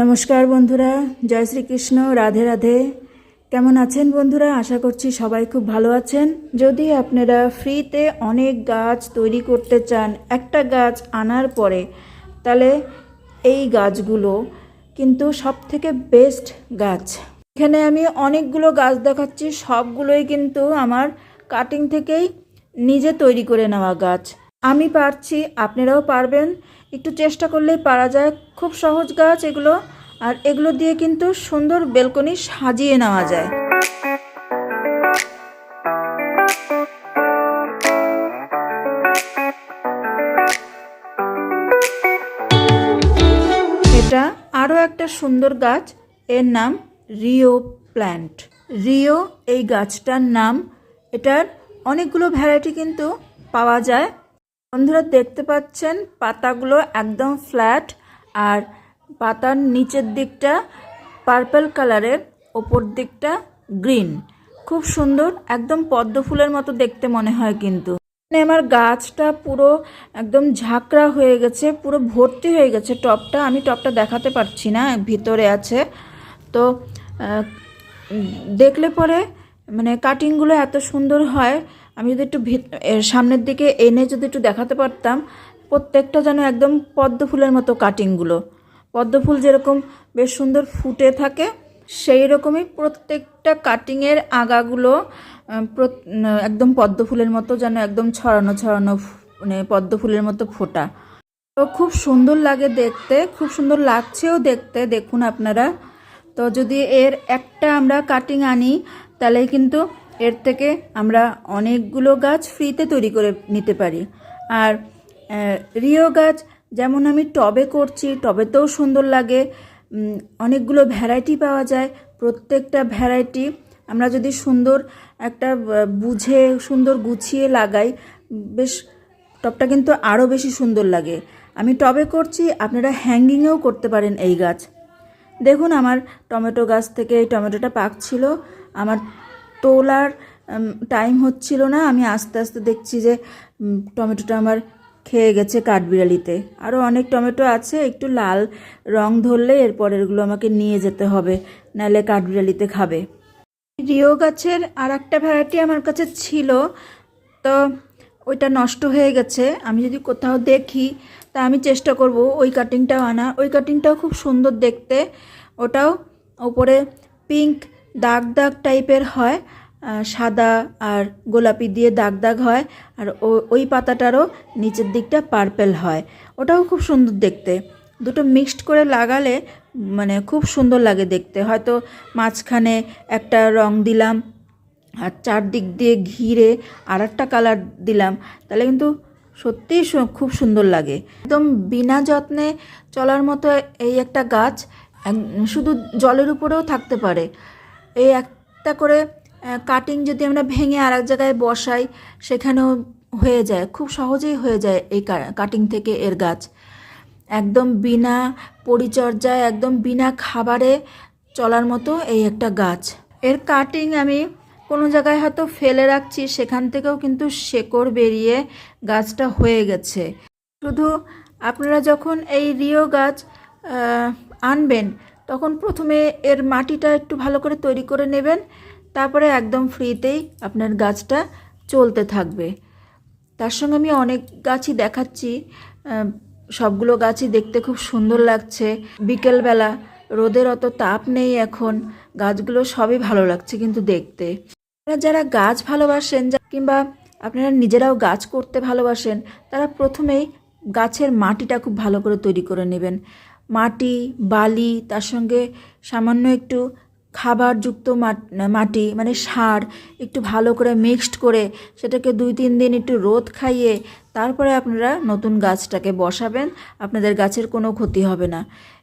নমস্কার বন্ধুরা, জয় শ্রীকৃষ্ণ, রাধে রাধে। কেমন আছেন বন্ধুরা? আশা করছি সবাই খুব ভালো আছেন। যদি আপনারা ফ্রিতে অনেক গাছ তৈরি করতে চান, একটা গাছ আনার পরে, তাহলে এই গাছগুলো কিন্তু সব থেকে বেস্ট গাছ। এখানে আমি অনেকগুলো গাছ দেখাচ্ছি, সবগুলোই কিন্তু আমার কাটিং থেকেই নিজে তৈরি করে নেওয়া গাছ। আমি পারছি, আপনারাও পারবেন। একটু চেষ্টা করলেই পারা যায়। খুব সহজ গাছ এগুলো। আর এগুলো দিয়ে কিন্তু সুন্দর বেলকনি সাজিয়ে নেওয়া যায়। এটা আরও একটা সুন্দর গাছ। এর নাম রিও প্ল্যান্ট। রিও এই গাছটার নাম। এটার অনেকগুলো ভ্যারাইটি কিন্তু পাওয়া যায়। বন্ধুরা দেখতে পাচ্ছেন, পাতাগুলো একদম ফ্ল্যাট আর পাতার নিচের দিকটা পার্পল কালারের ওপর দিকটা গ্রিন খুব সুন্দর, একদম পদ্ম ফুলের মতো দেখতে মনে হয় কিন্তু। আমার গাছটা পুরো একদম ঝাঁকড়া হয়ে গেছে, পুরো ভর্তি হয়ে গেছে টপটা। আমি টপটা দেখাতে পারছি না, ভিতরে আছে। তো দেখলে পরে মানে কাটিংগুলো এত সুন্দর হয় আমি যদি একটু সামনের দিকে এনে যদি একটু দেখাতে পারতাম, প্রত্যেকটা যেন একদম পদ্ম ফুলের মতো কাটিংগুলো পদ্ম ফুল যেরকম বেশ সুন্দর ফুটে থাকে, সেই রকমই প্রত্যেকটা কাটিংয়ের আগাগুলো একদম পদ্ম ফুলের মতো যেন একদম ছড়ানো ছড়ানো মানে পদ্ম ফুলের মতো ফোটা। তো খুব সুন্দর লাগে দেখতে, খুব সুন্দর লাগছেও দেখতে, দেখুন আপনারা। তো যদি এর একটা আমরা কাটিং আনি, তাহলে কিন্তু এর থেকে আমরা অনেকগুলো গাছ ফ্রিতে তৈরি করে নিতে পারি। আর রিও গাছ, যেমন আমি টবে করছি, টবেতেও সুন্দর লাগে। অনেকগুলো ভ্যারাইটি পাওয়া যায়। প্রত্যেকটা ভ্যারাইটি আমরা যদি সুন্দর একটা বুঝে, সুন্দর গুছিয়ে লাগাই, বেশ, টবটা কিন্তু আরও বেশি সুন্দর লাগে। আমি টবে করছি, আপনারা হ্যাঙ্গিংয়েও করতে পারেন এই গাছ। দেখুন আমার টমেটো গাছ থেকে এই টমেটোটা পাকছিল আমার তোলার টাইম হচ্ছিল না। আমি আস্তে আস্তে দেখছি যে টমেটোটা আমার খেয়ে গেছে কাঠবিড়ালিতে। আরও অনেক টমেটো আছে, একটু লাল রং ধরলে এরপরেরগুলো আমাকে নিয়ে যেতে হবে, নাহলে কাঠবিড়ালিতে খাবে। রিও গাছের আর একটা ভ্যারাইটি আমার কাছে ছিল, তো ওইটা নষ্ট হয়ে গেছে। আমি যদি কোথাও দেখি, তা আমি চেষ্টা করব ওই কাটিংটাও আনা। ওই কাটিংটাও খুব সুন্দর দেখতে। ওটাও ওপরে পিঙ্ক দাগ দাগ টাইপের হয় সাদা আর গোলাপি দিয়ে দাগ দাগ হয়, আর ওই পাতাটারও নিচের দিকটা পার্পেল হয়। ওটাও খুব সুন্দর দেখতে। দুটো মিক্সড করে লাগালে মানে খুব সুন্দর লাগে দেখতে। হয়তো মাঝখানে একটা রং দিলাম, আর চারদিক দিয়ে ঘিরে আর একটা কালার দিলাম, তাহলে কিন্তু সত্যিই খুব সুন্দর লাগে। একদম বিনা যত্নে চলার মতো এই একটা গাছ শুধু জলের উপরেও থাকতে পারে। এই একটা করে কাটিং যদি আমরা ভেঙে আর এক জায়গায় বসাই, সেখানেও হয়ে যায়। খুব সহজেই হয়ে যায় এই কাটিং থেকে এর গাছ। একদম বিনা পরিচর্যায়, একদম বিনা খাবারে চলার মতো এই একটা গাছ। এর কাটিং আমি কোনো জায়গায় হয়তো ফেলে রাখছি, সেখান থেকেও কিন্তু শেকড় বেরিয়ে গাছটা হয়ে গেছে। শুধু আপনারা যখন এই রিও গাছ আনবেন তখন প্রথমে এর মাটিটা একটু ভালো করে তৈরি করে নেবেন। তারপরে একদম ফ্রিতেই আপনার গাছটা চলতে থাকবে। তার সঙ্গে আমি অনেক গাছই দেখাচ্ছি। সবগুলো গাছই দেখতে খুব সুন্দর লাগছে। বিকেলবেলা, রোদের অত তাপ নেই এখন। গাছগুলো সবই ভালো লাগছে কিন্তু দেখতে। আপনারা যারা গাছ ভালোবাসেন কিংবা আপনারা নিজেরাও গাছ করতে ভালোবাসেন, তারা প্রথমেই গাছের মাটিটা খুব ভালো করে তৈরি করে নেবেন। মাটি, বালি, তার সঙ্গে সামান্য একটু খাবারযুক্ত যুক্ত মাটি মানে সার একটু ভালো করে মিক্সড করে সেটাকে দুই, তিন দিন একটু রোদ খাইয়ে তারপরে আপনারা নতুন গাছটাকে বসাবেন। আপনাদের গাছের কোনো ক্ষতি হবে না।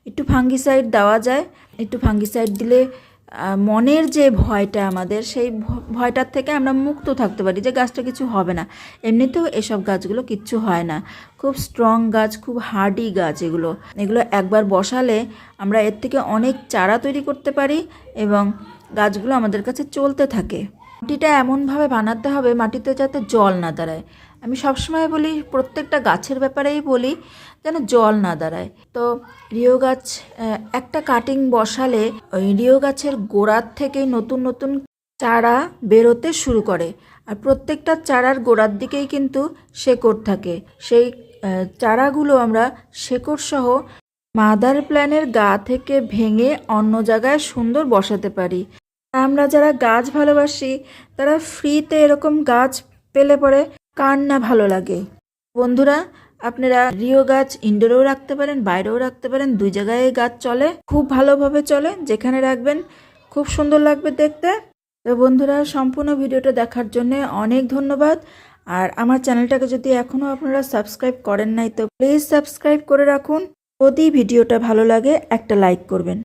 একটু ফাঙ্গিসাইড দেওয়া যায়। একটু ফাঙ্গিসাইড দিলে মনের যে ভয়টা আমাদের, সেই ভয়টার থেকে আমরা মুক্ত থাকতে পারি যে গাছটা কিছু হবে না। এমনিতেও এসব গাছগুলো কিচ্ছু হয় না। খুব স্ট্রং গাছ, খুব হার্ডি গাছ এগুলো। এগুলো একবার বসালে আমরা এর থেকে অনেক চারা তৈরি করতে পারি এবং গাছগুলো আমাদের কাছে চলতে থাকে। মাটিটা এমনভাবে বানাতে হবে, মাটিতে যাতে জল না দাঁড়ায়। আমি সবসময় বলি, প্রত্যেকটা গাছের ব্যাপারেই বলি, যেন জল না দাঁড়ায়। তো রিও গাছ একটা কাটিং বসালে ওই রিও গাছের গোড়ার থেকেই নতুন নতুন চারা বেরোতে শুরু করে। আর প্রত্যেকটা চারার গোড়ার দিকেই কিন্তু শেকড় থাকে। সেই চারাগুলো আমরা শেকড় সহ মাদার প্ল্যানের গা থেকে ভেঙে অন্য জায়গায় সুন্দর বসাতে পারি। আমরা যারা গাছ ভালোবাসি, তারা ফ্রিতে এরকম গাছ পেলে পরে কার না ভালো লাগে? বন্ধুরা, আপনারা রিও গাছ ইনডোরেও রাখতে পারেন, বাইরেও রাখতে পারেন, দুই জায়গায় গাছ চলে, খুব ভালোভাবে চলে, যেখানে রাখবেন খুব সুন্দর লাগবে দেখতে। তো বন্ধুরা, সম্পূর্ণ ভিডিওটা দেখার জন্য অনেক ধন্যবাদ। আর আমার চ্যানেলটাকে যদি এখনও আপনারা সাবস্ক্রাইব করেন নাই, তো প্লিজ সাবস্ক্রাইব করে রাখুন। যদি ভিডিওটা ভালো লাগে, একটা লাইক করবেন।